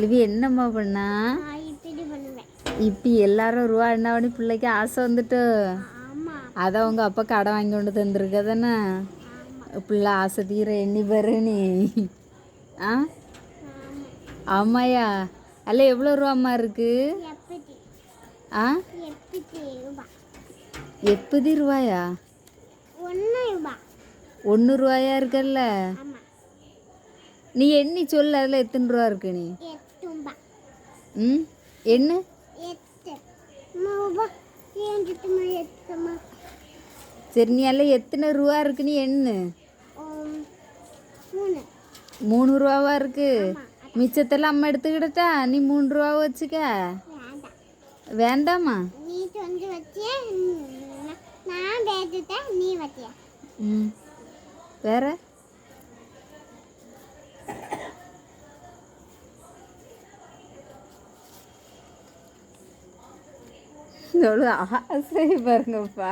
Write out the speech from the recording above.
Livy என்னம்மா பண்ணா? இப்போ எல்லாரும் ரூபா என்ன பிள்ளைக்கு ஆசை வந்துட்டு? ஆமா. அதை அவங்க அப்பா கடன் வாங்கி கொண்டு தந்துருக்க தானே? பிள்ளை ஆசை தீர எண்ணி பாரு நீ. ஆ? ஆமா. ஆமாயா அல்ல எவ்வளோ ரூபாம்மா இருக்கு? ஆ? எப்பதி ரூபாயா? ஒன்று ரூபா. ஒன்று ரூபாயா இருக்கல்ல? நீ எண்ணி சொல்லு அதில் எத்தனை ரூபா இருக்கு நீ? ம்? என்ன? சரி நீ எல்லாம் எத்தனை ரூபா இருக்கு நீ எண்ணு. மூணு. ரூபாவா இருக்கு? மிச்சத்தெல்லாம் அம்மா எடுத்துக்கிட்டா நீ மூணு ரூபா வச்சுக்க. வேண்டாம். வேண்டாமா நீ கொஞ்சம் வச்சிய நான் பேசிட்டேன் நீ வச்சிய ம் வேற எவ்வளோ ஆசை பாருங்கப்பா.